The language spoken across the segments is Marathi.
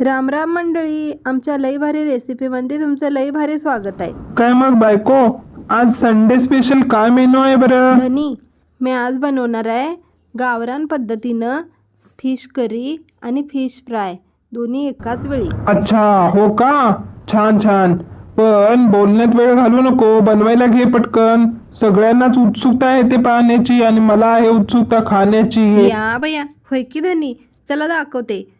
राम राम मंडळी आमच्या लई भारी रेसिपीमध्ये तुमचं लई भारी स्वागत आहे. काय मग बायको आज संडे स्पेशल काय मेनू आहे बरं? धनी मी आज बनवणार आहे गावरान पद्धतीनं फिश करी आणि फिश फ्राय दोन्ही एकाच वेळी. अच्छा हो का? छान छान. पण बोलण्यात वेळ घालवू नको बनवायला घे पटकन. सगळ्यांनाच उत्सुकता आहे ते पाहण्याची आणि मला आहे उत्सुकता खाण्याची. या बया होय की धनी? चला दाखवते.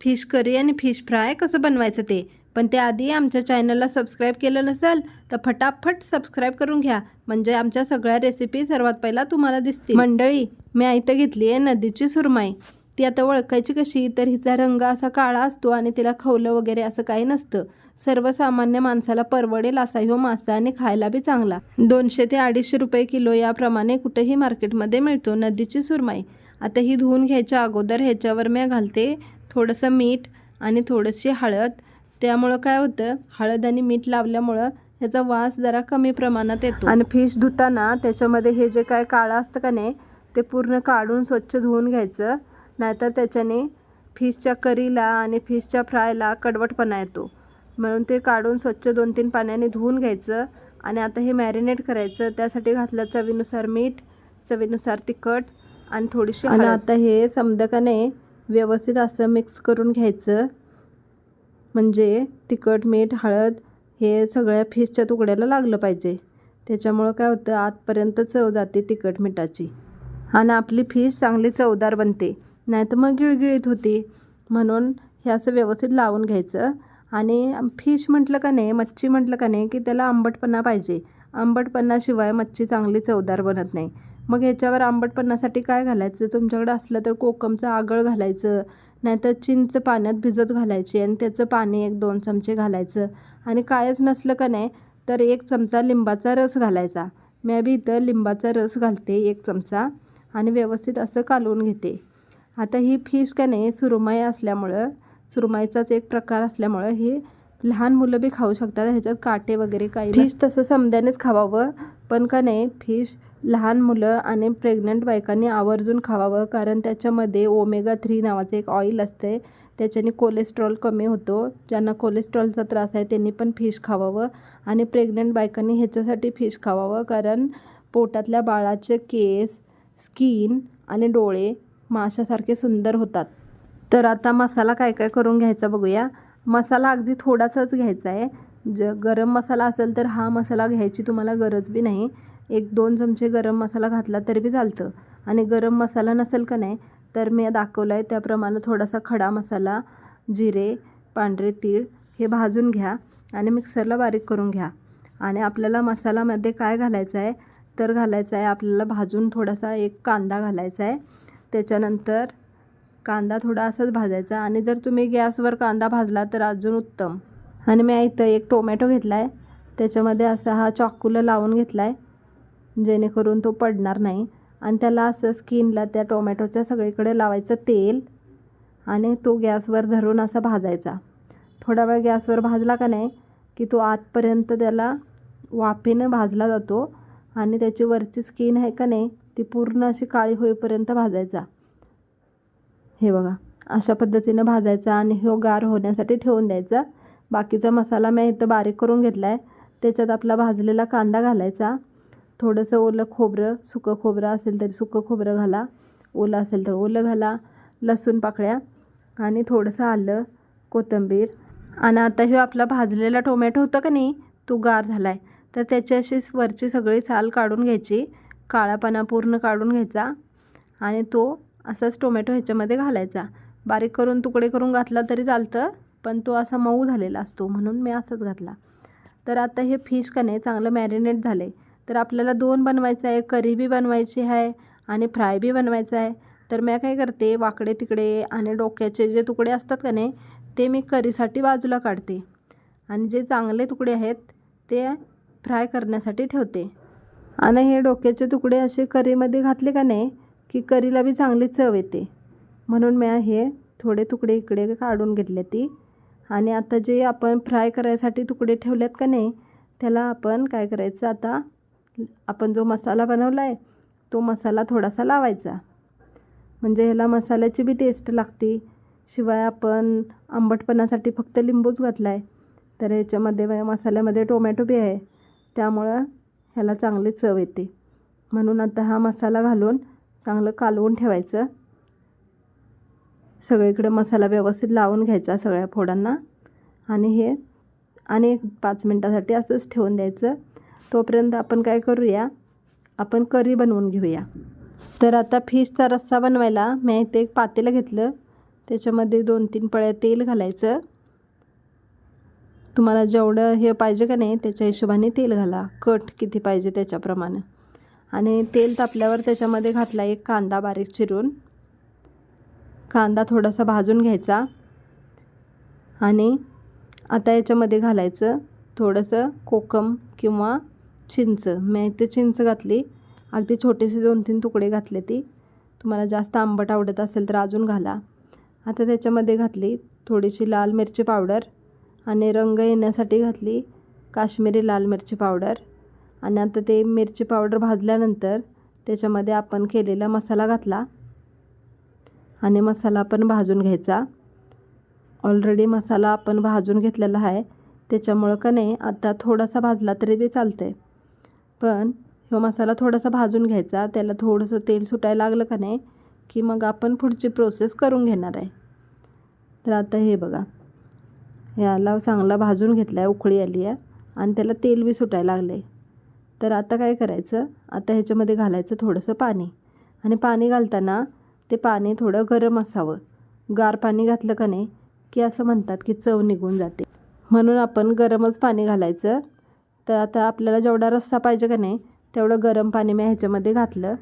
फिश करी आणि फिश फ्राय कसं बनवायचं ते. पण त्याआधी आमच्या चॅनलला सबस्क्राईब केलं नसेल तर फटाफट सबस्क्राईब करून घ्या. म्हणजे आमच्या सगळ्या रेसिपी सर्वात पहिला तुम्हाला दिसतील. मंडळी मी आयतं घेतली आहे नदीची सुरमई. ती आता ओळखायची कशी? तर हिचा रंग असा काळा असतो आणि तिला खवलं वगैरे असं काही नसतं. सर्वसामान्य माणसाला परवडेल असा हो मासा आणि खायला बी चांगला. दोनशे ते अडीचशे रुपये किलो याप्रमाणे कुठेही मार्केटमध्ये मिळतो नदीची सुरमई. आता ही धुवून घ्यायच्या अगोदर ह्याच्यावर मी घालते थोडंसं मीठ आणि थोडीशी हळद. त्यामुळं काय होतं हळद आणि मीठ लावल्यामुळं ह्याचा वास जरा कमी प्रमाणात येतो. आणि फिश धुताना त्याच्यामध्ये हे जे काय काळं असतं का नाही ते पूर्ण काढून स्वच्छ धुवून घ्यायचं. नाहीतर त्याच्याने फिशच्या करीला आणि फिशच्या फ्रायला कडवटपणा येतो. म्हणून ते काढून स्वच्छ दोन तीन पाण्याने धुवून घ्यायचं आणि आता हे मॅरिनेट करायचं. त्यासाठी घातलं चवीनुसार मीठ चवीनुसार तिखट आणि थोडीशी आणि आता हे समदकाने व्यवस्थित असं मिक्स करून घ्यायचं. म्हणजे तिखट मीठ हळद हे सगळ्या फिशच्या तुकड्याला लागलं पाहिजे. त्याच्यामुळं काय होतं आतपर्यंत चव जाते तिखट मिठाची. आणि आपली फिश चांगली चवदार बनते. नाहीतर मग गिळगिळीत होती. म्हणून हे असं व्यवस्थित लावून घ्यायचं. आणि फिश म्हटलं का नाही मच्छी म्हटलं का नाही की त्याला आंबटपणा पाहिजे. आंबटपणाशिवाय मच्छी चांगली चवदार बनत नाही. मग ह्याच्यावर आंबटपणासाठी काय घालायचं? तुमच्याकडे असलं तर कोकमचं आगळ घालायचं नाहीतर चिंच पाण्यात भिजत घालायची आणि त्याचं पाणी एक दोन चमचे घालायचं. आणि कायच नसलं का नाही तर एक चमचा लिंबाचा रस घालायचा. मी बी इथं लिंबाचा रस घालते एक चमचा आणि व्यवस्थित असं कालवून घेते. आता ही फिश का नाही सुरमई असल्यामुळं सुरमईचाच एक प्रकार असल्यामुळं हे लहान मुलं बी खाऊ शकतात. ह्याच्यात काटे वगैरे काही फिश तसं समद्यानेच खावावं. पण का नाही फिश लहान मुलं आणि प्रेग्नंट बायकांनी आवर्जून खावावं कारण त्याच्यामध्ये ओमेगा थ्री नावाचं एक ऑइल असते त्याच्याने कोलेस्ट्रॉल कमी होतो. ज्यांना कोलेस्ट्रॉलचा त्रास आहे त्यांनी पण फिश खावावं आणि प्रेग्नंट बायकांनी ह्याच्यासाठी फिश खावावं कारण पोटातल्या बाळाचे केस स्किन आणि डोळे माशासारखे सुंदर होतात. तर आता मसाला काय काय करून घ्यायचा बघूया. मसाला अगदी थोडासाच घ्यायचा आहे. ज गरम मसाला असेल तर हा मसाला घ्यायची तुम्हाला गरज बी नाही. एक दोन चमचे गरम मसाला घातला तरी बी चालतं. आणि गरम मसाला नसेल का नाही तर मी दाखवलं आहे त्याप्रमाणे थोडासा खडा मसाला जिरे पांढरे तीळ हे भाजून घ्या आणि मिक्सरला बारीक करून घ्या. आणि आपल्याला मसाल्यामध्ये काय घालायचं आहे तर घालायचं आहे आपल्याला भाजून थोडासा एक कांदा घालायचा आहे त्याच्यानंतर कांदा थोडा असाच भाजायचा आणि जर तुम्ही गॅसवर कांदा भाजला तर अजून उत्तम. आणि मी इथं एक टोमॅटो घेतला आहे त्याच्यामध्ये असा हा चाकूला लावून घेतला आहे जेणेकरून तो पडणार नाही. आणि त्याला असं स्किनला त्या टोमॅटोच्या सगळीकडे लावायचं तेल आणि तो गॅसवर धरून असा भाजायचा. थोडा वेळ गॅसवर भाजला का नाही की तो आतपर्यंत त्याला वाफेनं भाजला जातो आणि त्याची वरची स्किन आहे का नाही ती पूर्ण अशी काळी होईपर्यंत भाजायचा. हे बघा अशा पद्धतीनं भाजायचा आणि हो गार होण्यासाठी ठेवून द्यायचा. बाकीचा मसाला मी इथं बारीक करून घेतला आहे त्याच्यात आपला भाजलेला कांदा घालायचा. थोडंसं ओलं खोबरं सुकं खोबरं असेल तरी सुकं खोबरं घाला. ओलं असेल तर ओलं घाला. लसूण पाकळ्या आणि थोडंसं आलं कोथिंबीर. आणि आता हे आपला भाजलेला टोमॅटो होता का नाही तो गार झाला आहे तर त्याची अशी वरची सगळी साल काढून घ्यायची. काळापणा पूर्ण काढून घ्यायचा. आणि तो असाच टोमॅटो ह्याच्यामध्ये घालायचा. बारीक करून तुकडे करून घातला तरी चालतं पण तो असा मऊ झालेला असतो म्हणून मी असाच घातला. तर आता हे फिश का नाही चांगलं मॅरिनेट झालं आहे तर आपल्याला दोन बनवायचं आहे करी बी बनवायची आहे आणि फ्राय बी बनवायचं आहे. तर मी काय करते वाकडे तिकडे आणि डोक्याचे जे तुकडे असतात का नाही ते मी करीसाठी बाजूला काढते आणि जे चांगले तुकडे आहेत ते फ्राय करण्यासाठी ठेवते. आणि हे डोक्याचे तुकडे असे करीमध्ये घातले का नाही की करीला बी चांगली चव येते. म्हणून मी हे थोडे तुकडे इकडे काढून घेतले ती. आणि आता जे आपण फ्राय करायसाठी तुकडे ठेवलेत का नाही त्याला आपण काय करायचं आता आपण जो मसाला बनवला आहे तो मसाला थोडासा लावायचा. म्हणजे ह्याला मसाल्याची बी टेस्ट लागते. शिवाय आपण आंबटपणासाठी फक्त लिंबूच घातला आहे तर ह्याच्यामध्ये मसाल्यामध्ये टोमॅटो बी आहे. त्यामुळं ह्याला चांगली चव येते. म्हणून आता हा मसाला घालून चांगलं कालवून ठेवायचं. सगळीकडे मसाला व्यवस्थित लावून घ्यायचा सगळ्या फोडांना. आणि हे आणि एक पाच मिनटासाठी असंच ठेवून द्यायचं. तोपर्यंत आपण काय करूया? आपण करी बनवून घेऊया. तर आता फिशचा रस्सा बनवायला मी इथे एक पातेलं घेतलं. त्याच्यामध्ये दोन तीन पळ्या तेल घालायचं. तुम्हाला जेवढं हे पाहिजे का नाही त्याच्या हिशोबाने तेल घाला. कट किती पाहिजे त्याच्याप्रमाणे. आणि तेल तापल्यावर त्याच्यामध्ये घातला एक कांदा बारीक चिरून. कांदा थोडासा भाजून घ्यायचा. आणि आता याच्यामध्ये घालायचं थोडंसं कोकम किंवा चिंच. मी इथे चिंच घातली. अगदी छोटेसे दोन तीन तुकडे घातले ती. तुम्हाला जास्त आंबट आवडत असेल तर अजून घाला. आता त्याच्यामध्ये घातली थोडीशी लाल मिरची पावडर आणि रंग येण्यासाठी घातली काश्मीरी लाल मिरची पावडर. आणि आता ते मिरची पावडर भाजल्यानंतर त्याच्यामध्ये आपण केलेला मसाला घातला. आणि मसाला पण भाजून घ्यायचा. ऑलरेडी मसाला आपण भाजून घेतलेला आहे. त्याच्यामुळं का नाही आता थोडासा भाजला तरी बी चालतं आहे पण ह्यो मसाला थोडासा भाजून घ्यायचा. त्याला थोडंसं तेल सुटायला लागलं का नाही की मग आपण पुढची प्रोसेस करून घेणार आहे. तर आता हे बघा. ह्याला चांगला भाजून घेतला आहे उकळी आली आहे आणि त्याला तेल बी सुटायला लागलं आहे तर आता काय करायचं? आता ह्याच्यामध्ये घालायचं थोडंसं पाणी. आणि पाणी घालताना ते पाणी थोडं गरम असावं. गार पाणी घातलं का नाही की असं म्हणतात की चव निघून जाते. म्हणून आपण गरमच पाणी घालायचं. तर आता आपल्याला जेवढा रस्सा पाहिजे का नाही तेवढं गरम पाणी मी ह्याच्यामध्ये घातलं.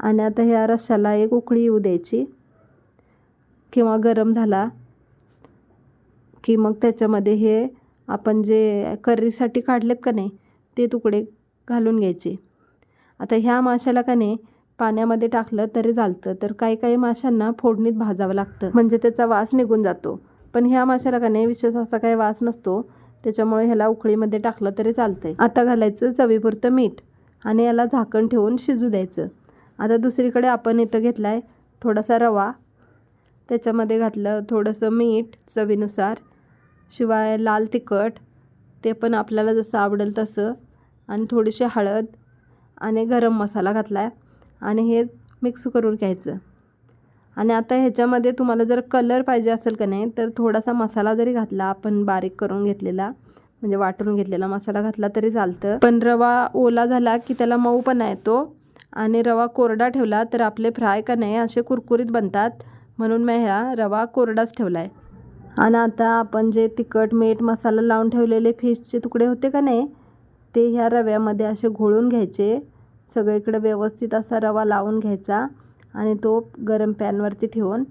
आणि आता ह्या रश्श्याला एक उकळी येऊ द्यायची. किंवा गरम झाला की मग त्याच्यामध्ये हे आपण जे करीसाठी काढलेत का नाही ते तुकडे घालून घ्यायचे. आता ह्या माशाला का नाही पाण्यामध्ये टाकलं तरी चालतं. तर काही काही माशांना फोडणीत भाजावं लागतं. म्हणजे त्याचा वास निघून जातो. पण ह्या माशाला का नाही विशेष असा काही वास नसतो. त्याच्यामुळे ह्याला उकळीमध्ये टाकलं तरी चालतंय. आता घालायचं चवीपुरतं मीठ आणि याला झाकण ठेवून शिजू द्यायचं. आता दुसरीकडे आपण इथं घेतला आहे थोडासा रवा. त्याच्यामध्ये घातलं थोडंसं मीठ चवीनुसार. शिवाय लाल तिखट ते पण आपल्याला जसं आवडेल तसं. आणि थोडीशी हळद आणि गरम मसाला घातला आहे आणि हे मिक्स करून घ्यायचं. आणि आता ह्याच्यामध्ये तुम्हाला जर कलर पाहिजे असेल का नाही तर थोडासा मसाला जरी घातला आपण बारीक करून घेतलेला म्हणजे वाटून घेतलेला मसाला घातला तरी चालतं. पण रवा ओला झाला की त्याला मऊ पण येतो आणि रवा कोरडा ठेवला तर आपले फ्राय का नाही असे कुरकुरीत बनतात. म्हणून मी ह्या रवा कोरडाच ठेवला आहे आणि आता आपण जे तिखट मीठ मसाला लावून ठेवलेले फिशचे तुकडे होते का नाही ते ह्या रव्यामध्ये असे घोळून घ्यायचे. सगळीकडे व्यवस्थित असा रवा लावून घ्यायचा. आणि तो गरम पॅनवरती ठेवून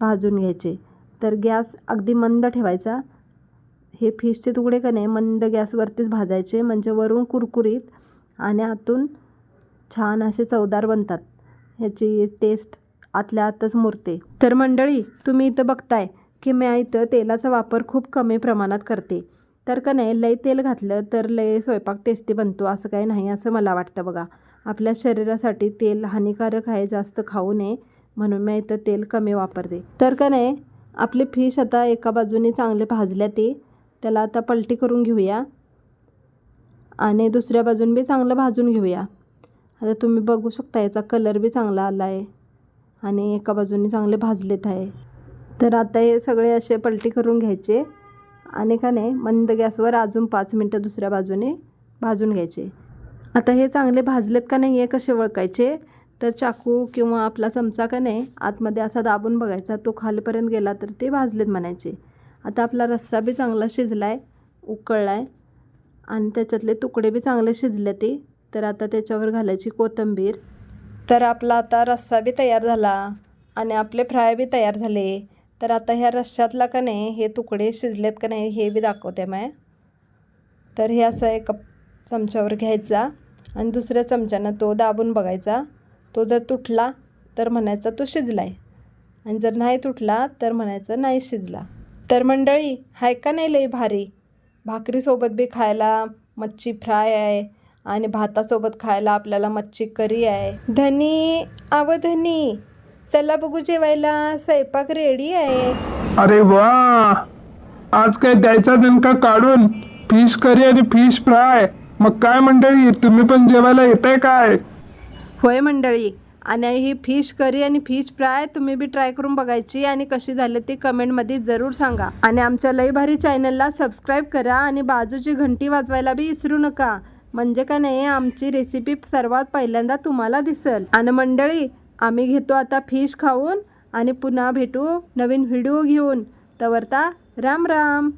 भाजून घ्यायचे. तर गॅस अगदी मंद ठेवायचा. हे फिशचे तुकडे का नाही मंद गॅसवरतीच भाजायचे. म्हणजे वरून कुरकुरीत आणि आतून छान असे चवदार बनतात. ह्याची टेस्ट आतल्या आतच मुरते. तर मंडळी तुम्ही इथं बघताय की मी इथं तेलाचा वापर खूप कमी प्रमाणात करते. तर का नाही लई तेल घातलं तर लय स्वयंपाक टेस्टी बनतो असं काही नाही असं मला वाटतं बघा. आपल्या शरीरासाठी तेल हानिकारक आहे जास्त खाऊ नये म्हणून मी इथं तेल कमी वापरते. तर का नाही आपले फिश आता एका बाजूने चांगले भाजल्या ते त्याला आता पलटी करून घेऊया. आणि दुसऱ्या बाजून बी चांगलं भाजून घेऊया. आता तुम्ही बघू शकता याचा कलर बी चांगला आला आहे आणि एका बाजूने चांगले भाजलेत आहे. तर आता हे सगळे असे पलटी करून घ्यायचे. आणि का नाही मंद गॅसवर अजून पाच मिनटं दुसऱ्या बाजूने भाजून घ्यायचे. आता हे चांगले भाजलेत का नाही हे कसे ओळखायचे? तर चाकू किंवा आपला चमचा का नाही आतमध्ये असा दाबून बघायचा तो खालीपर्यंत गेला तर ते भाजलेत म्हणायचे. आता आपला रस्सा बी चांगला शिजला आहे उकळला आहे आणि त्याच्यातले तुकडे बी चांगले शिजले ते. तर आता त्याच्यावर घालायची कोथिंबीर. तर आपला आता रस्सा बी तयार झाला आणि आपले फ्राय बी तयार झाले. तर आता ह्या रश्श्यातला का नाही हे तुकडे शिजलेत का नाही हे बी दाखवते मग तर हे असं एक चमच्यावर घ्यायचा. आणि दुसऱ्या चमच्यानं तो दाबून बघायचा. तो जर तुटला तर म्हणायचा तो शिजला आहे आणि जर नाही तुटला तर म्हणायचं नाही शिजला. तर मंडळी हाय का नाही लई भारी? भाकरीसोबत बी खायला मच्छी फ्राय आहे आणि भातासोबत खायला आपल्याला मच्छी करी आहे. धनी आव धनी चला बघू जेवायला. स्वयंपाक रेडी आहे. अरे वा! आज काय द्यायचा नेमका काढून? फिश करी आणि फिश फ्राय. मग काय मंडळी तुम्ही पण जेवायला येताय काय? होय मंडळी आणि ही फिश करी आणि फिश फ्राय तुम्ही बी ट्राय करून बघायची आणि कशी झाली ती कमेंटमध्ये जरूर सांगा. आणि आमच्या लई भारी चॅनलला सबस्क्राईब करा आणि बाजूची घंटी वाजवायला बी विसरू नका. म्हणजे का नाही आमची रेसिपी सर्वात पहिल्यांदा तुम्हाला दिसल. आणि मंडळी आम्ही घेतो आता फिश खाऊन आणि पुन्हा भेटू नवीन व्हिडिओ घेऊन. तवरता राम राम.